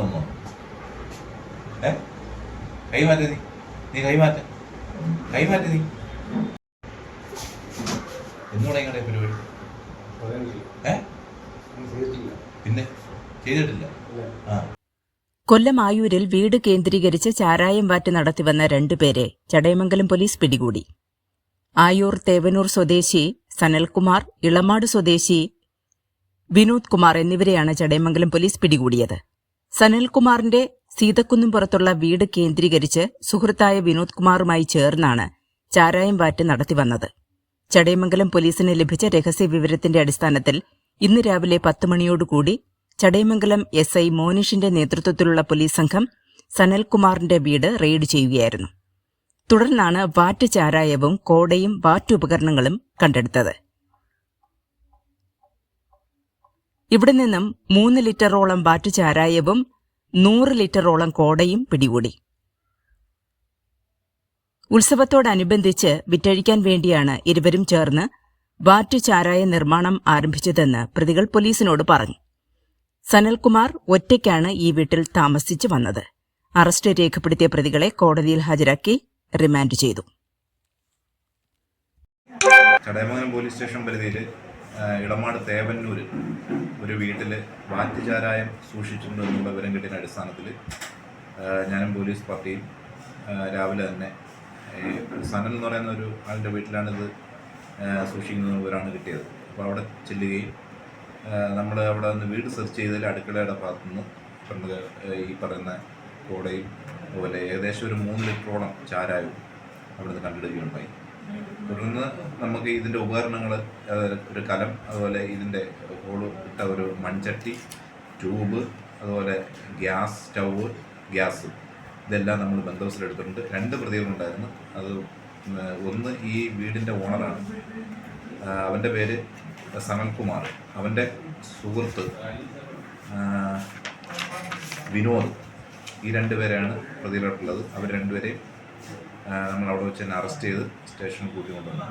വന്നോ ഏ? നീ. നീ കൈമാറ്റ. കൈമാറ്റ ഇങ്ങടെ പരിപാടി? ഏ? പിന്നെ ചെയ്തിട്ടില്ല. ആ. കൊല്ലം ആയൂരിൽ വീട് കേന്ദ്രീകരിച്ച് ചാരായം വാറ്റ് നടത്തിവന്ന രണ്ടുപേരെ ചടയമംഗലം പോലീസ് പിടികൂടി. ആയൂർ തേവനൂർ സ്വദേശി സനൽകുമാർ ഇളമാട് സ്വദേശി വിനോദ് കുമാർ എന്നിവരെയാണ് ചടയമംഗലം പോലീസ് പിടികൂടിയത്. സനൽകുമാറിന്റെ സീതക്കുന്നും പുറത്തുള്ള വീട് കേന്ദ്രീകരിച്ച് സുഹൃത്തായ വിനോദ് കുമാറുമായി ചേർന്നാണ് ചാരായം വാറ്റ് നടത്തിവന്നത് ചടയമംഗലം പോലീസിന് ലഭിച്ച രഹസ്യ വിവരത്തിന്റെ അടിസ്ഥാനത്തിൽ ഇന്ന് രാവിലെ പത്ത് മണിയോടുകൂടി ചടയമംഗലം എസ് ഐ മോനിഷിന്റെ നേതൃത്വത്തിലുള്ള പോലീസ് സംഘം സനൽകുമാറിന്റെ വീട് റെയ്ഡ് ചെയ്യുകയായിരുന്നു. തുടർന്നാണ് വാറ്റ് ചാരായവും കോടയും വാറ്റ് ഉപകരണങ്ങളും കണ്ടെടുത്തത്. ഇവിടെ നിന്നും മൂന്ന് ലിറ്ററോളം ബാറ്റു ചാരായവും നൂറ് ലിറ്ററോളം കോടയും പിടികൂടി. ഉത്സവത്തോടനുബന്ധിച്ച് വിറ്റഴിക്കാൻ വേണ്ടിയാണ് ഇരുവരും ചേർന്ന് ബാറ്റു ചാരായ നിർമ്മാണം ആരംഭിച്ചതെന്ന് പ്രതികൾ പോലീസിനോട് പറഞ്ഞു. സനൽകുമാർ ഒറ്റയ്ക്കാണ് ഈ വീട്ടിൽ താമസിച്ചു വന്നത്. അറസ്റ്റ് രേഖപ്പെടുത്തിയ പ്രതികളെ കോടതിയിൽ ഹാജരാക്കി റിമാൻഡ് ചെയ്തു. പോലീസ് സ്റ്റേഷൻ പരിധിയിൽ ഇളമാട് തേവന്നൂർ ഒരു വീട്ടിൽ വാറ്റുചാരായം സൂക്ഷിച്ചിട്ടുണ്ട് എന്നുള്ള വിവരം കിട്ടിയ അടിസ്ഥാനത്തിൽ ഞാനും പോലീസ് പാർട്ടിയും രാവിലെ തന്നെ സനൽ എന്ന് പറയുന്ന ഒരു ആളുടെ വീട്ടിലാണിത് സൂക്ഷിക്കുന്ന വിവരമാണ് കിട്ടിയത്. അപ്പോൾ അവിടെ ചെല്ലുകയും നമ്മൾ അവിടെ നിന്ന് വീട് സെർച്ച് ചെയ്തതിൽ അടുക്കളയുടെ ഭാഗത്തുനിന്ന് പറഞ്ഞത് ഈ പറയുന്ന കോടയും അതുപോലെ ഏകദേശം ഒരു മൂന്ന് ലിറ്ററോളം ചാരായവും അവിടുന്ന് കണ്ടെടുക്കുകയുണ്ടായി. തുടർന്ന് നമുക്ക് ഇതിന്റെ ഉപകരണങ്ങൾ ഒരു കലം അതുപോലെ ഇതിന്റെ ഹോൾ ഇട്ട ഒരു മൺചട്ടി ട്യൂബ് അതുപോലെ ഗ്യാസ് സ്റ്റൗവ് ഗ്യാസ്. ഇതെല്ലാം നമ്മൾ ബന്ധവസിലെടുത്തിട്ടുണ്ട് രണ്ട് പ്രതികളുണ്ടായിരുന്നു. അത് ഒന്ന് ഈ വീടിന്റെ ഓണറാണ്. അവന്റെ പേര് സനൽകുമാർ. അവന്റെ സുഹൃത്ത് വിനോദ്. ഈ രണ്ടുപേരെയാണ് പ്രതികളായിട്ടുള്ളത്. അവർ രണ്ടുപേരെയും നമ്മൾ അവിടെ വെച്ച് തന്നെ അറസ്റ്റ് ചെയ്ത് സ്റ്റേഷനിൽ കൂട്ടിക്കൊണ്ടുവന്നു